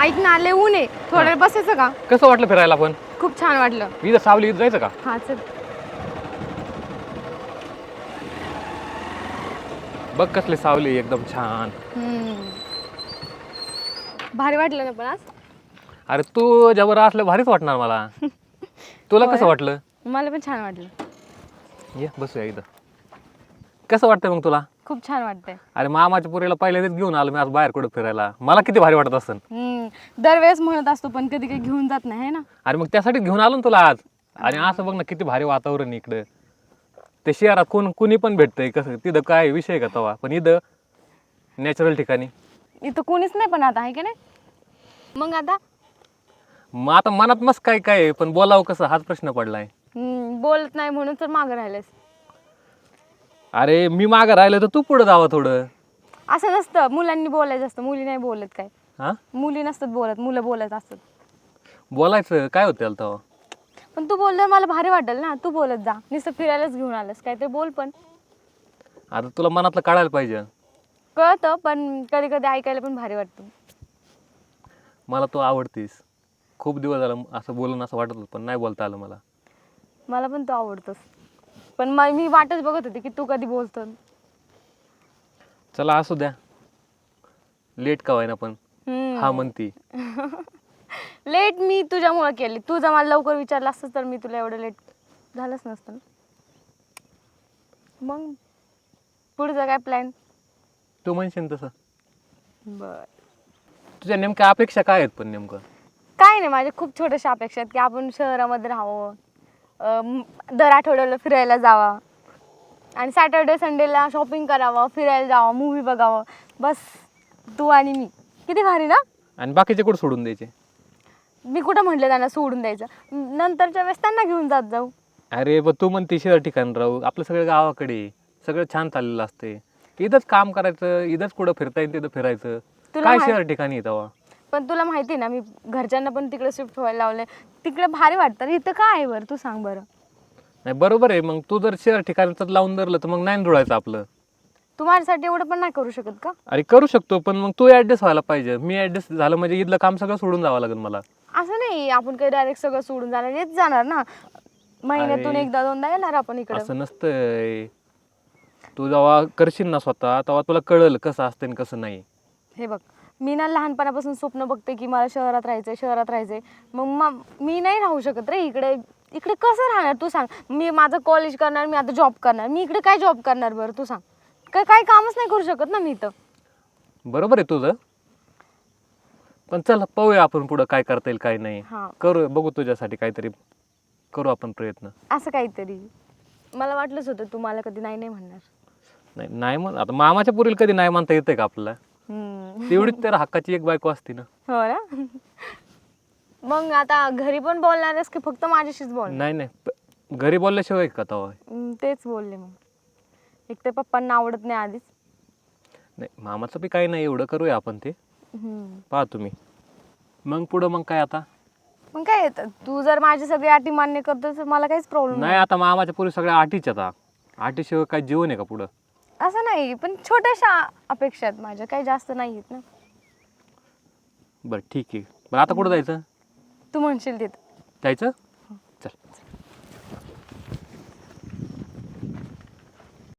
ऐक ना लय ऊन आहे. थोडं वेळ बसायचं का? कसं वाटलं फिरायला पण खूप छान वाटलं. इथं सावली इथं जायचं का? हा चल. बघ कसली सावली एकदम छान. हम्म. भारी वाटलं ना पण आज? अरे तू जबर असलं भारीच वाटणार मला. तुला कसं वाटलं? मला पण छान वाटलं. ये बसूया इथं. कसं वाटतं मग तुला? खूप छान वाटतंय. अरे मामाच्या पुरीला पहिल्यांदाच घेऊन आलो मी आज बाहेर कुठं फिरायला. मला किती भारी वाटत असेल. हम्म. दरवेळेस म्हणत असतो पण कधी काही घेऊन जात नाही है ना? अरे मग त्यासाठी घेऊन आलो ना तुला आज. आणि असं बघ ना किती भारी वातावरण आहे इकडं. ते शहरात कोण कुणी पण भेटतंय कसं तिथं काय विषय का तवा? पण इथं नॅचरल ठिकाणी. इथं कोणीच नाही पण आता आहे की नाही? मग आता? मग आता मनात मस्त काय काय आहे, पण बोलावं कसं? हाच प्रश्न पडलाय. हम्म, बोलत नाही म्हणून तर मागं राहिलेस. अरे मी मागं राहिलं तर तू पुढं जावं थोडं. असं नसतं. मुलांनी बोलायचं असतं. मुली नाही बोलत काय. हा? मुली नसतात बोलत. मुलं बोलत असतात. बोलायचं. काय होतं त्याला तेव्हा? पण तू बोललं मला भारी वाटेल ना. तू बोलत जा. नुसतं फिरायलाच घेऊन आलंस. काय ते बोल पण. आता तुला मनातलं काढायला पाहिजे. कळतं पण कधी कधी ऐकायला पण भारी वाटतं. मला तू आवडतीस. खूप दिवस झाला असं बोलून असं वाटत होतं पण नाही बोलता आलं मला. मला पण तू आवडतोस. पण म- मी वाटच बघत होती की तू कधी बोलतो चला असू द्या. लेट का व्हायना पण. हा म्हणती. लेट मी तुझ्यामुळे केली. तू जर मला लवकर विचारलं असतं तर मी तुला एवढं लेट झालंच नसतं. ना मग पुढचा काय प्लॅन तू म्हणशील तसं. बर. तुझ्या नेमक्या अपेक्षा काय आहेत पण नेमकं? काय नाही माझ्या खूप छोट्याशा अपेक्षा आहेत की आपण शहरामध्ये राहावं. अं, दर आठवड्याला फिरायला जावा. आणि सॅटर्डे संडेला शॉपिंग करावं फिरायला जावं मूवी बघावं. बस तू आणि मी. किती भारी ना? आणि बाकीचे कुठं सोडून द्यायचे? मी कुठं म्हटलं त्यांना सोडून द्यायचं? नंतरच्या वेळेस त्यांना घेऊन जात जाऊ. अरे पण तू म्हणते शहर ठिकाण राहू. आपलं सगळं गावाकडे आहे. सगळं छान चाललेलं असते इथंच काम करायचं इथंच कुठं फिरता येईल तिथं फिरायचं. तुला काय माहित- शहर ठिकाणी तेव्हा? पण तुला माहिती आहे ना मी घरच्यांना पण तिकडे शिफ्ट व्हायला लावलंय. तिकडे भारी वाटतं. इथं काय आहे बरं? तू सांग बरं. नाही बरोबर आहे. मग तू जर शहर ठिकाणाचं लावून धरलं तर मग नाही जुळायचं आपलं. तू माझ्यासाठी एवढं पण नाही करू शकत का? अरे करू शकतो पण मग तू ऍडजस्ट व्हायला पाहिजे. मी ऍडजस्ट झालं म्हणजे इथलं काम सगळं सोडून जावं लागेल मला. असं नाही आपण काही डायरेक्ट सगळं सोडून जाणार येत जाणार ना. महिन्यातून अरे. एकदा दोनदा येणार आपण इकडे. असं नसतंय. तू जेव्हा करशील ना स्वतः तेव्हा तुला कळलं कसं असतं आणि कसं नाही. हे बघ मी ना लहानपणापासून स्वप्न बघते की मला शहरात राहायचंय शहरात राहायचंय. मग म- मी नाही राहू शकत रे इकडे. इकडे कसं राहणार? तू सांग. मी माझं कॉलेज करणार मी आता जॉब करणार. मी इकडे काय जॉब करणार बरं? तू सांग. काय काय कामच नाही करू शकत ना मी इथं. बरोबर आहे तुझं. पण चल पाहूया आपण पुढं काय करता येईल काय नाही. हां. करू बघू तुझ्यासाठी काहीतरी. करू आपण प्रयत्न. असं काहीतरी. मला वाटलंच होतं तू मला कधी नाही नाही म्हणणार. नाही नाही म्हण आता मामाच्या पुरील कधी नाही म्हणता येतंय का आपल्याला? हम्म. तेवढीच तर हक्काची एक बायको असते ना. हो ना? मग आता घरी पण बोलणारच की फक्त माझ्याशीच बोल? नाही नाही. प- घरी बोलल्याशिवाय का तवा तेच बोलले मग. एक तर पप्पांना आवडत नाही आधीच. नाही मामाचं बी काही नाही एवढं करूया आपण ते. हम्म. पहा तुम्ही. मग पुढं मग काय आता? मग काय येतं? तू जर माझी सगळी अटी मान्य करतो तर मला काहीच प्रॉब्लेम नाही आता मामाच्या पुरी सगळ्या आटीच आता आटीशिवाय काय जीवन आहे का पुढं? असं नाही पण छोट्याशा अपेक्षा आहेत माझ्या. काही जास्त नाही आहेत ना. बरं ठीक आहे. बरं आता कुठं जायचं? तू म्हणशील तिथं. जायचं? चल.